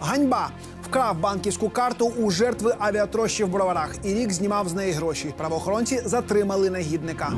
Ганьба вкрав банківську карту у жертви авіатрощі в броварах і рік знімав з неї гроші. Правоохоронці затримали негідника.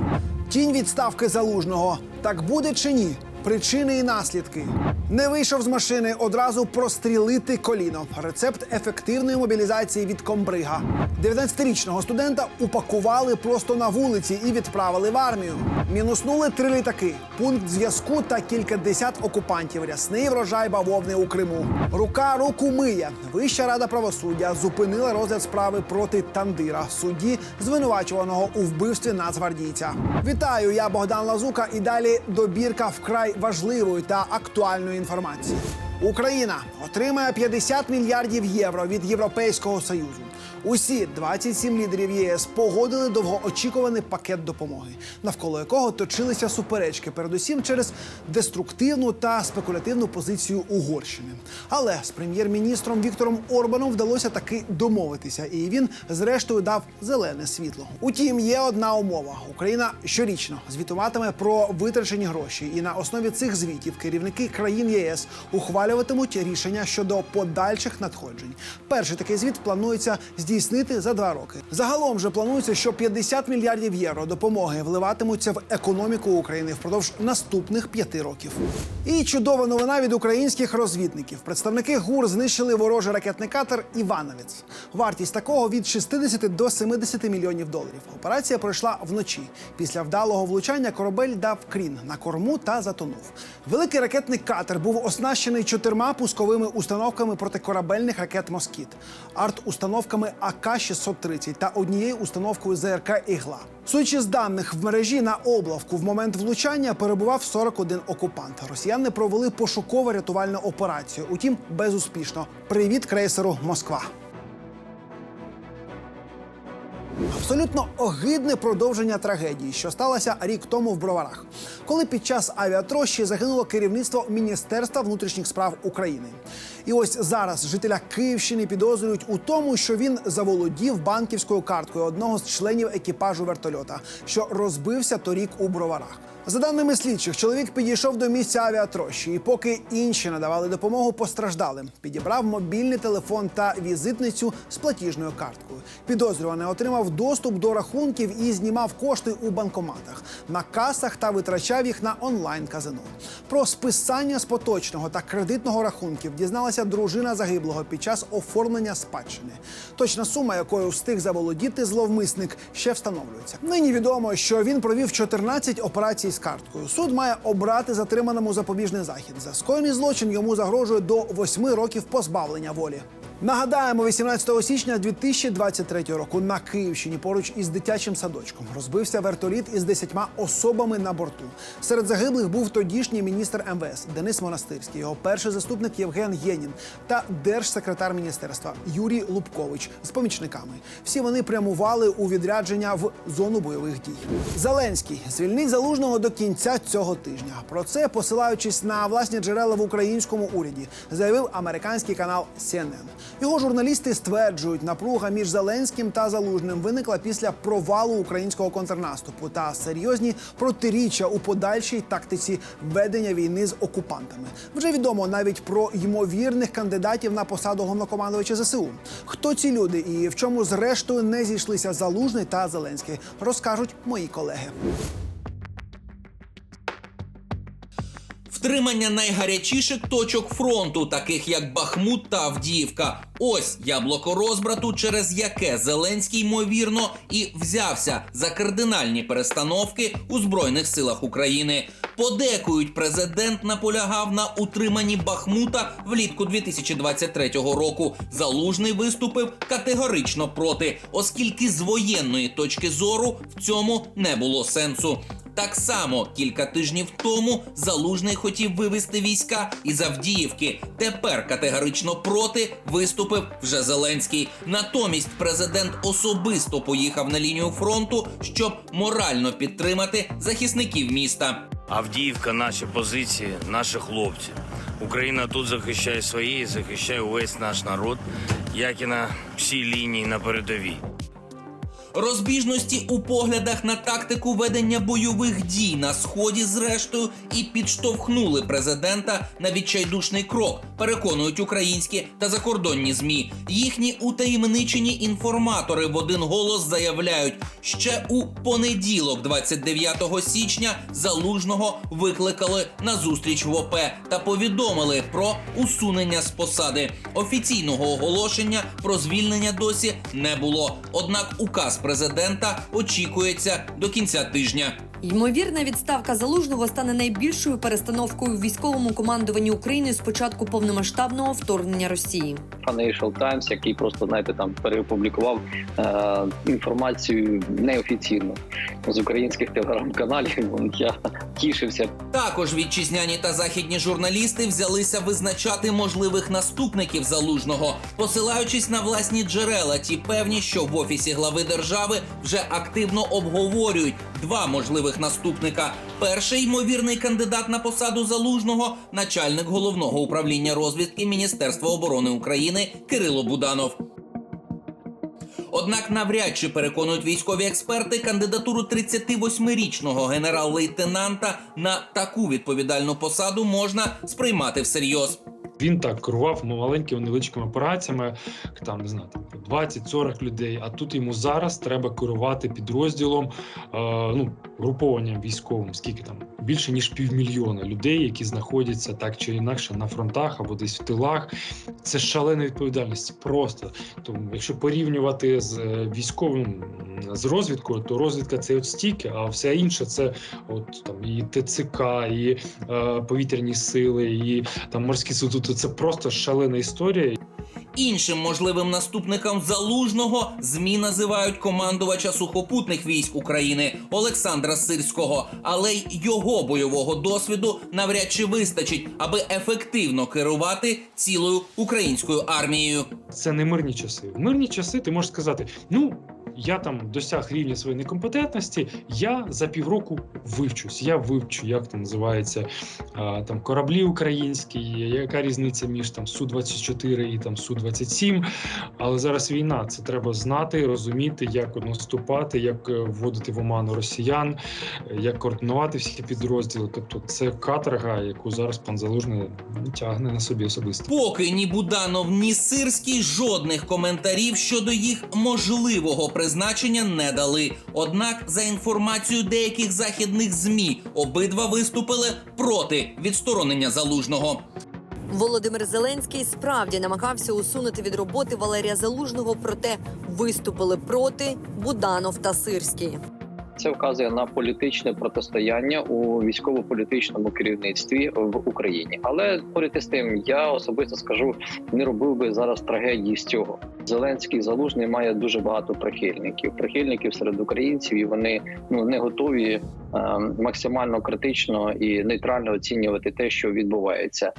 Тінь відставки залужного. Так буде чи ні? Причини і наслідки. Не вийшов з машини одразу прострілити коліно. Рецепт ефективної мобілізації від комбрига. 19-річного студента упакували просто на вулиці і відправили в армію. Мінуснули три літаки, пункт зв'язку та кількадесят окупантів. Рясний врожай бавовни у Криму. Рука руку миє. Вища рада правосуддя зупинила розгляд справи проти Тандира, судді, звинувачуваного у вбивстві нацгвардійця. Вітаю, я Богдан Лазука. І далі добірка вкрай важливої та актуальної інформації. Україна отримає 50 мільярдів євро від Європейського союзу. Усі 27 лідерів ЄС погодили довгоочікуваний пакет допомоги, навколо якого точилися суперечки, передусім через деструктивну та спекулятивну позицію Угорщини. Але з прем'єр-міністром Віктором Орбаном вдалося таки домовитися, і він, зрештою, дав зелене світло. Утім, є одна умова: Україна щорічно звітуватиме про витрачені гроші, і на основі цих звітів керівники країн ЄС ухвалюватимуть рішення щодо подальших надходжень. Перший такий звіт планується здійснити за два роки. Загалом же планується, що 50 мільярдів євро допомоги вливатимуться в економіку України впродовж наступних п'яти років. І чудова новина від українських розвідників. Представники ГУР знищили ворожий ракетний катер Івановець. Вартість такого від 60 до 70 мільйонів доларів. Операція пройшла вночі. Після вдалого влучання корабель дав крін на корму та затонув. Великий ракетний катер був оснащений чотирма пусковими установками протикорабельних ракет Москіт, арт-установками АК-630 та однією установкою ЗРК Ігла. Судячи з даних в мережі на облавку в момент влучання перебував 41 окупант. Росіяни провели пошуково рятувальну операцію. Утім, безуспішно. Привіт крейсеру Москва. Абсолютно огидне продовження трагедії, що сталося рік тому в Броварах, коли під час авіатрощі загинуло керівництво Міністерства внутрішніх справ України. І ось зараз жителя Київщини підозрюють у тому, що він заволодів банківською карткою одного з членів екіпажу вертольота, що розбився торік у Броварах. За даними слідчих, чоловік підійшов до місця авіатрощі, і поки інші надавали допомогу постраждалим, підібрав мобільний телефон та візитницю з платіжною карткою. Підозрюваний отримав доступ до рахунків і знімав кошти у банкоматах, на касах та витрачав їх на онлайн казино. Про списання з поточного та кредитного рахунків дізналася дружина загиблого під час оформлення спадщини. Точна сума, якою встиг заволодіти зловмисник, ще встановлюється. Нині відомо, що він провів 14 операцій з карткою. Суд має обрати затриманому запобіжний захід. За скоєний злочин йому загрожує до восьми років позбавлення волі. Нагадаємо, 18 січня 2023 року на Київщині поруч із дитячим садочком розбився вертоліт із 10 особами на борту. Серед загиблих був тодішній міністр МВС Денис Монастирський, його перший заступник Євген Єнін та держсекретар міністерства Юрій Лубкович з помічниками. Всі вони прямували у відрядження в зону бойових дій. Зеленський звільнить залужного до кінця цього тижня. Про це, посилаючись на власні джерела в українському уряді, заявив американський канал CNN. Його журналісти стверджують, напруга між Зеленським та Залужним виникла після провалу українського контрнаступу та серйозні протиріччя у подальшій тактиці ведення війни з окупантами. Вже відомо навіть про ймовірних кандидатів на посаду головнокомандувача ЗСУ. Хто ці люди і в чому зрештою не зійшлися Залужний та Зеленський, розкажуть мої колеги. Втримання найгарячіших точок фронту, таких як Бахмут та Авдіївка. Ось яблуко розбрату, через яке Зеленський ймовірно і взявся за кардинальні перестановки у збройних силах України. Подекують, президент наполягав на утриманні Бахмута влітку 2023 року. Залужний виступив категорично проти, оскільки з воєнної точки зору в цьому не було сенсу. Так само кілька тижнів тому Залужний хотів вивести війська із Авдіївки. Тепер категорично проти виступив вже Зеленський. Натомість президент особисто поїхав на лінію фронту, щоб морально підтримати захисників міста. Авдіївка, наші позиції, наші хлопці. Україна тут захищає свої, захищає увесь наш народ, як і на всій лінії на передовій. Розбіжності у поглядах на тактику ведення бойових дій на сході, зрештою, і підштовхнули президента на відчайдушний крок. Переконують українські та закордонні змі. Їхні утаємничені інформатори в один голос заявляють, ще у понеділок, 29 січня, залужного викликали на зустріч в ОП та повідомили про усунення з посади. Офіційного оголошення про звільнення досі не було. Однак указ очікується до кінця тижня. Ймовірна відставка залужного стане найбільшою перестановкою в військовому командуванні України з початку повномасштабного вторгнення Росії. Financial Times, який просто знаєте там переопублікував е, інформацію неофіційно з українських телеграм-каналів. Я тішився. Також вітчизняні та західні журналісти взялися визначати можливих наступників залужного, посилаючись на власні джерела. Ті певні, що в офісі глави держави вже активно обговорюють два можливих наступника. Перший ймовірний кандидат на посаду залужного, начальник головного управління розвідки Міністерства оборони України Кирило Буданов. Однак навряд чи переконують військові експерти кандидатуру 38-річного генерал-лейтенанта на таку відповідальну посаду можна сприймати всерйоз. Він так керував маленькими невеличкими операціями, там не знаю, там 20-40 людей. А тут йому зараз треба керувати підрозділом, е, ну групованням військовим, скільки там більше ніж півмільйона людей, які знаходяться так чи інакше на фронтах або десь в тилах. Це шалена відповідальність. Просто тому, якщо порівнювати з е, військовим з розвідкою, то розвідка це от стільки, а все інше це от там і ТЦК, і е, повітряні сили, і там морські. Тобто Це просто шалена історія. Іншим можливим наступником залужного змі називають командувача сухопутних військ України Олександра Сирського, але й його бойового досвіду навряд чи вистачить, аби ефективно керувати цілою українською армією. Це не мирні часи. В мирні часи ти можеш сказати: ну. Я там досяг рівня своєї некомпетентності. Я за півроку вивчусь. Я вивчу, як там називається там кораблі українські, яка різниця між там су 24 і там су 27 Але зараз війна. Це треба знати, розуміти, як наступати, як е, вводити в оману росіян, як координувати всі підрозділи. Тобто, це каторга, яку зараз пан Залужний тягне на собі особисто. Поки ні Буданов, ні Сирський жодних коментарів щодо їх можливого призначення не дали. Однак, за інформацією деяких західних змі, обидва виступили проти відсторонення залужного. Володимир Зеленський справді намагався усунути від роботи Валерія Залужного, проте виступили проти Буданов та Сирський. Це вказує на політичне протистояння у військово-політичному керівництві в Україні. Але поряд із тим, я особисто скажу, не робив би зараз трагедії з цього. Зеленський залужний має дуже багато прихильників. Прихильників серед українців, і вони ну не готові максимально критично і нейтрально оцінювати те, що відбувається.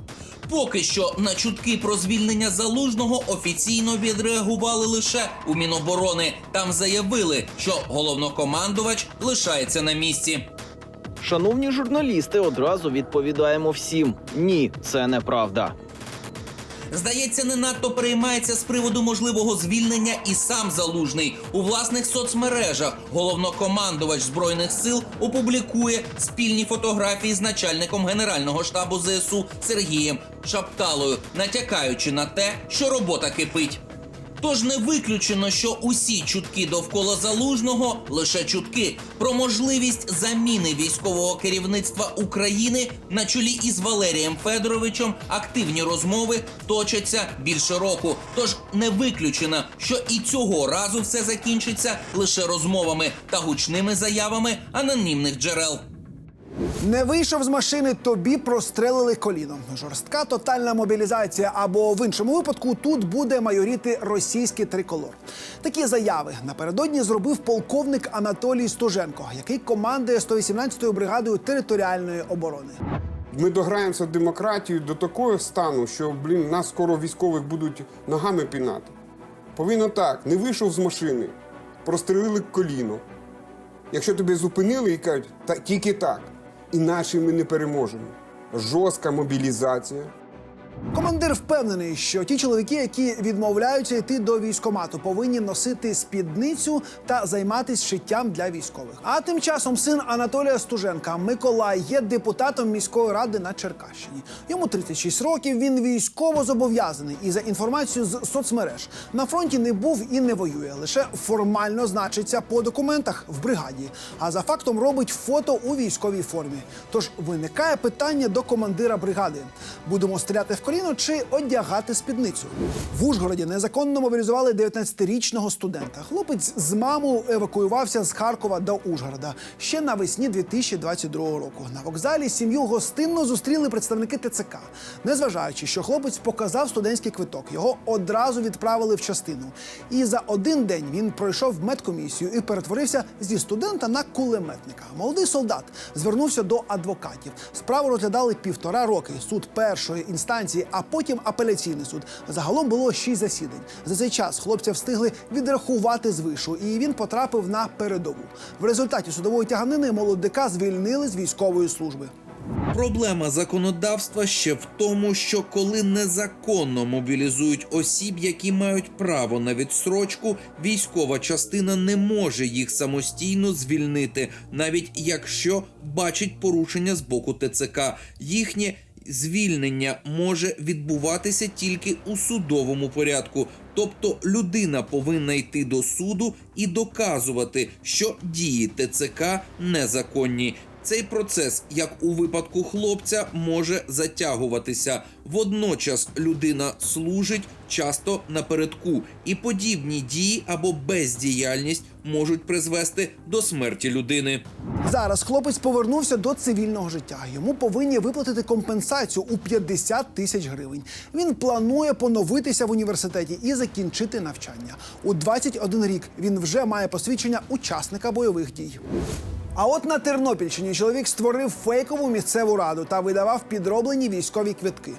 Поки що на чутки про звільнення залужного офіційно відреагували лише у Міноборони. Там заявили, що головнокомандувач лишається на місці. Шановні журналісти, одразу відповідаємо всім: ні, це неправда. Здається, не надто переймається з приводу можливого звільнення і сам залужний у власних соцмережах. Головнокомандувач збройних сил опублікує спільні фотографії з начальником генерального штабу ЗСУ Сергієм Шапталою, натякаючи на те, що робота кипить. Тож не виключено, що усі чутки довкола залужного лише чутки про можливість заміни військового керівництва України на чолі із Валерієм Федоровичем активні розмови точаться більше року. Тож не виключено, що і цього разу все закінчиться лише розмовами та гучними заявами анонімних джерел. Не вийшов з машини, тобі прострелили коліно. Жорстка тотальна мобілізація, або в іншому випадку тут буде майоріти російський триколор. Такі заяви напередодні зробив полковник Анатолій Стуженко, який командує 118-ю бригадою територіальної оборони. Ми дограємося демократію до такого стану, що блін, нас скоро військових будуть ногами пінати. Повинно так: не вийшов з машини, прострелили коліно. Якщо тебе зупинили і кажуть, та тільки так, іначе ми не переможемо. Жорстка мобілізація. Командир впевнений, що ті чоловіки, які відмовляються йти до військомату, повинні носити спідницю та займатися шиттям для військових. А тим часом син Анатолія Стуженка Миколай є депутатом міської ради на Черкащині. Йому 36 років. Він військово зобов'язаний і за інформацією з соцмереж на фронті не був і не воює. Лише формально значиться по документах в бригаді. А за фактом робить фото у військовій формі. Тож виникає питання до командира бригади: будемо стріляти в коліно чи одягати спідницю. В Ужгороді незаконно мобілізували 19-річного студента. Хлопець з мамою евакуювався з Харкова до Ужгорода ще навесні 2022 року. На вокзалі сім'ю гостинно зустріли представники ТЦК. Незважаючи, що хлопець показав студентський квиток, його одразу відправили в частину. І за один день він пройшов медкомісію і перетворився зі студента на кулеметника. Молодий солдат звернувся до адвокатів. Справу розглядали півтора роки. Суд першої інстанції, а потім апеляційний суд. Загалом було шість засідань. За цей час хлопця встигли відрахувати з вишу, і він потрапив на передову. В результаті судової тяганини молодика звільнили з військової служби. Проблема законодавства ще в тому, що коли незаконно мобілізують осіб, які мають право на відстрочку, військова частина не може їх самостійно звільнити, навіть якщо бачить порушення з боку ТЦК. Їхнє звільнення може відбуватися тільки у судовому порядку. Тобто людина повинна йти до суду і доказувати, що дії ТЦК незаконні. Цей процес, як у випадку хлопця, може затягуватися. Водночас людина служить часто напередку, і подібні дії або бездіяльність можуть призвести до смерті людини. Зараз хлопець повернувся до цивільного життя. Йому повинні виплатити компенсацію у 50 тисяч гривень. Він планує поновитися в університеті і закінчити навчання. У 21 рік він вже має посвідчення учасника бойових дій. А от на Тернопільщині чоловік створив фейкову місцеву раду та видавав підроблені військові квитки.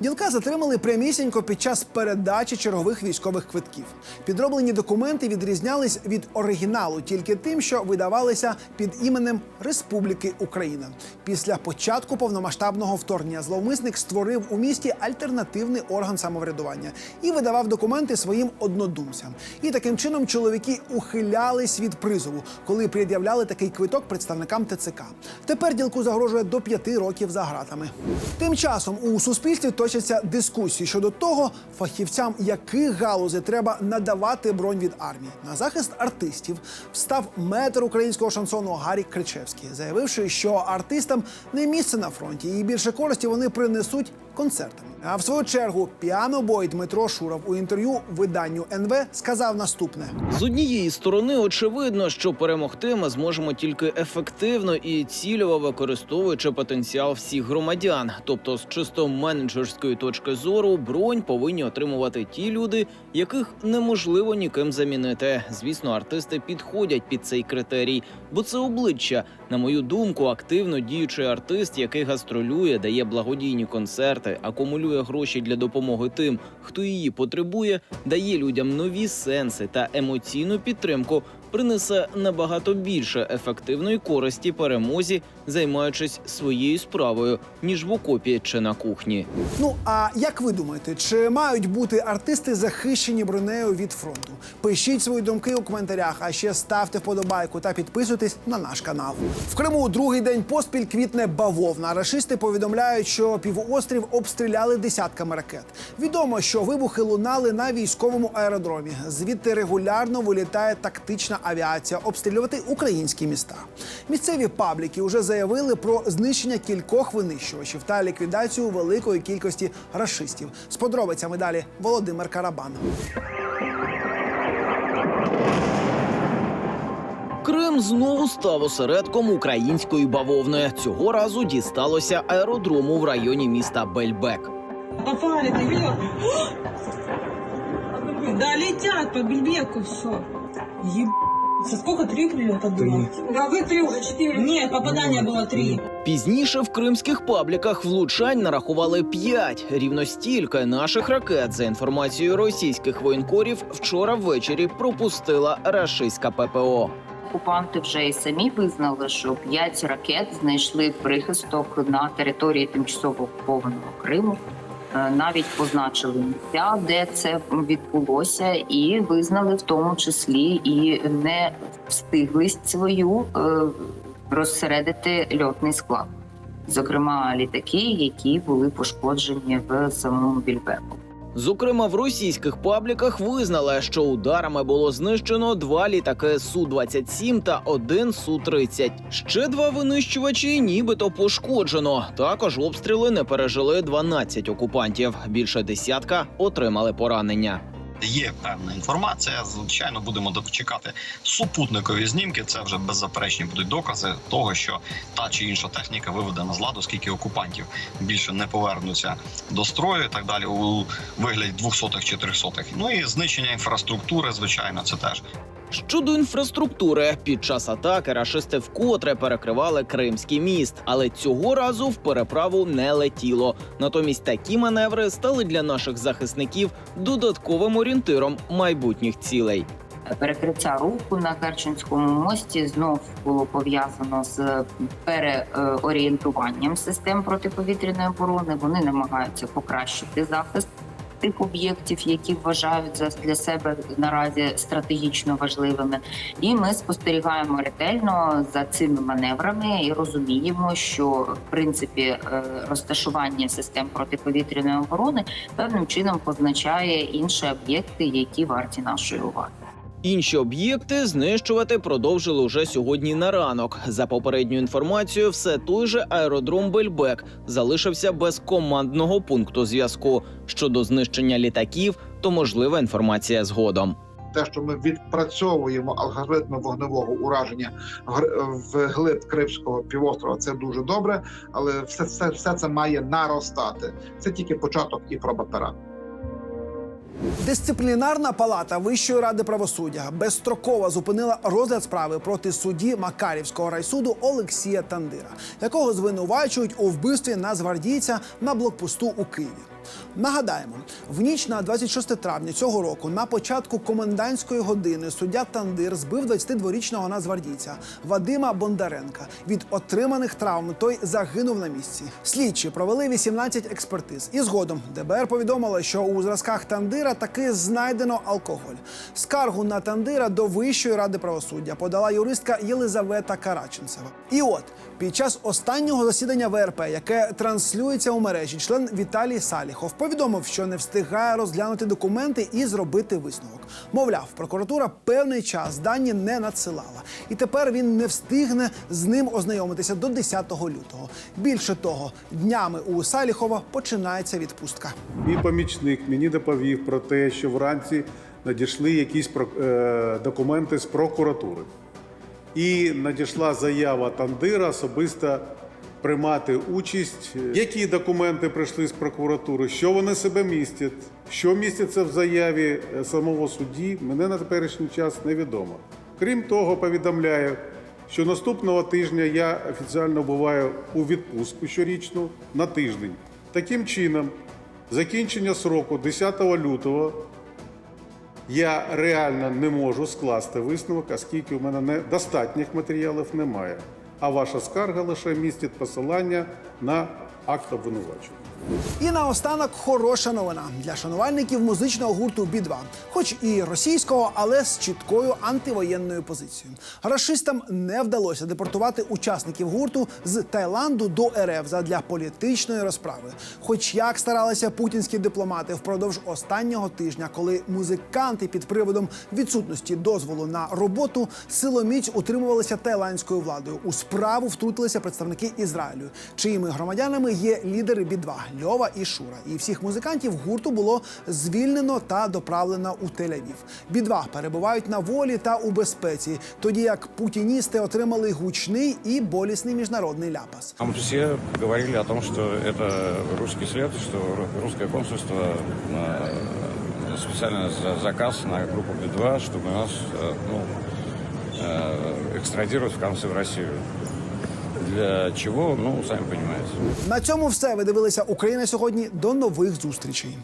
Ділка затримали прямісінько під час передачі чергових військових квитків. Підроблені документи відрізнялись від оригіналу тільки тим, що видавалися під іменем Республіки Україна. Після початку повномасштабного вторгнення зловмисник створив у місті альтернативний орган самоврядування і видавав документи своїм однодумцям. І таким чином чоловіки ухилялись від призову, коли пред'являли такий квиток представникам ТЦК. Тепер ділку загрожує до п'яти років за гратами. Тим часом у суспільстві точаться дискусії щодо того, фахівцям яких галузей треба надавати бронь від армії. На захист артистів встав метр українського шансону Гарік Кричевський, заявивши, що артистам не місце на фронті, і більше користі вони принесуть концертами. А в свою чергу піанобой Дмитро Шуров у інтерв'ю виданню НВ сказав наступне: З однієї сторони, очевидно, що перемогти ми зможемо тільки ефективно і цільово використовуючи потенціал всіх громадян. Тобто, з чисто менеджерської точки зору, бронь повинні отримувати ті люди, яких неможливо ніким замінити. Звісно, артисти підходять під цей критерій, бо це обличчя. На мою думку, активно діючий артист, який гастролює, дає благодійні концерти, акумулює гроші для допомоги тим, хто її потребує, дає людям нові сенси та емоційну підтримку, принесе набагато більше ефективної користі перемозі, займаючись своєю справою, ніж в окопі чи на кухні. Ну а як ви думаєте, чи мають бути артисти захищені бронею від фронту? Пишіть свої думки у коментарях, а ще ставте вподобайку та підписуйтесь на наш канал. В Криму другий день поспіль квітне бавовна. Рашисти повідомляють, що півострів обстріляли десятками ракет. Відомо, що вибухи лунали на військовому аеродромі. Звідти регулярно вилітає тактична авіація обстрілювати українські міста. Місцеві пабліки вже заявили про знищення кількох винищувачів та ліквідацію великої кількості рашистів. З подробицями далі Володимир Карабан. Крим знову став осередком української бавовни. Цього разу дісталося аеродрому в районі міста Бельбек. Попали, ты видел? Да, летят по Бельбеку все. Еб... Сколько три прилета было? Да вы три, уже четыре. Нет, попадания было три. Пізніше в кримських пабліках влучань нарахували п'ять. Рівно стільки наших ракет, за інформацією російських воєнкорів, вчора ввечері пропустила рашистська ППО. Окупанти вже і самі визнали, що п'ять ракет знайшли прихисток на території тимчасово окупованого Криму. е, навіть позначили місця, де це відбулося, і визнали в тому числі і не встиглість свою е, розсередити льотний склад, зокрема літаки, які були пошкоджені в самому Більбеку. Зокрема, в російських пабліках визнали, що ударами було знищено два літаки су 27 та один су 30 Ще два винищувачі, нібито пошкоджено. Також обстріли не пережили 12 окупантів. Більше десятка отримали поранення. Є певна інформація. Звичайно, будемо дочекати супутникові знімки. Це вже беззаперечні будуть докази того, що та чи інша техніка виведена з ладу, скільки окупантів більше не повернуться до строю, і так далі у вигляді двохсотих чи трьохсотих. Ну і знищення інфраструктури, звичайно, це теж. Щодо інфраструктури, під час атаки рашисти вкотре перекривали Кримський міст, але цього разу в переправу не летіло. Натомість такі маневри стали для наших захисників додатковим орієнтиром майбутніх цілей. Перекриття руху на Керченському мості знов було пов'язано з переорієнтуванням систем протиповітряної оборони. Вони намагаються покращити захист тих об'єктів, які вважають для себе наразі стратегічно важливими. І ми спостерігаємо ретельно за цими маневрами і розуміємо, що в принципі е, розташування систем протиповітряної оборони певним чином позначає інші об'єкти, які варті нашої уваги. Інші об'єкти знищувати продовжили уже сьогодні на ранок. За попередньою інформацією, все той же аеродром Бельбек залишився без командного пункту зв'язку. Щодо знищення літаків, то можлива інформація згодом. те, що ми відпрацьовуємо алгоритми вогневого ураження в глиб Кримського півострова, це дуже добре, але все, все, все це має наростати. Це тільки початок і проба. Дисциплінарна палата Вищої ради правосуддя безстроково зупинила розгляд справи проти судді Макарівського райсуду Олексія Тандира, якого звинувачують у вбивстві нацгвардійця на блокпосту у Києві. Нагадаємо, в ніч на 26 травня цього року, на початку комендантської години, суддя Тандир збив 22-річного нацгвардійця Вадима Бондаренка. Від отриманих травм той загинув на місці. Слідчі провели 18 експертиз, і згодом ДБР повідомило, що у зразках Тандира таки знайдено алкоголь. Скаргу на Тандира до Вищої ради правосуддя подала юристка Єлизавета Караченцева. І от під час останнього засідання ВРП, яке транслюється у мережі, член Віталій Саліхов повідомив, що не встигає розглянути документи і зробити висновок. Мовляв, прокуратура певний час дані не надсилала, і тепер він не встигне з ним ознайомитися до 10 лютого. Більше того, днями у Саліхова починається відпустка. Мій помічник мені доповів про те, що вранці надійшли якісь е, документи з прокуратури. І надійшла заява Тандира особисто приймати участь. Які документи прийшли з прокуратури, що вони себе містять, що міститься в заяві е, самого судді, мене на теперішній час невідомо. Крім того, повідомляю, що наступного тижня я офіціально буваю у відпустку щорічну на тиждень. Таким чином, закінчення сроку 10 лютого я реально не можу скласти висновок, оскільки у мене не достатніх матеріалів немає. А ваша скарга лише містить посилання на акт обвинувачення. І наостанок хороша новина для шанувальників музичного гурту «Би-2». хоч і російського, але з чіткою антивоєнною позицією. Рашистам не вдалося депортувати учасників гурту з Таїланду до РФ задля політичної розправи. Хоч як старалися путінські дипломати впродовж останнього тижня, коли музиканти під приводом відсутності дозволу на роботу силоміць утримувалися таїландською владою. У справу втрутилися представники Ізраїлю, чиїми громадянами є лідери «Би-2» Льова і Шура. І всіх музикантів гурту було звільнено та доправлено у Тель-Авів. «Би-2» перебувають на волі та у безпеці, тоді як путіністи отримали гучний і болісний міжнародний ляпас. Там все говорили о том, что это русский след, что ру- русское консульство э, специально за заказ на группу Би-2, чтобы нас э, ну, э, экстрадировать в конце в Россию. Для чого, ну, самі понимаете. На цьому все. Ви дивилися Україна сьогодні. До нових зустрічей.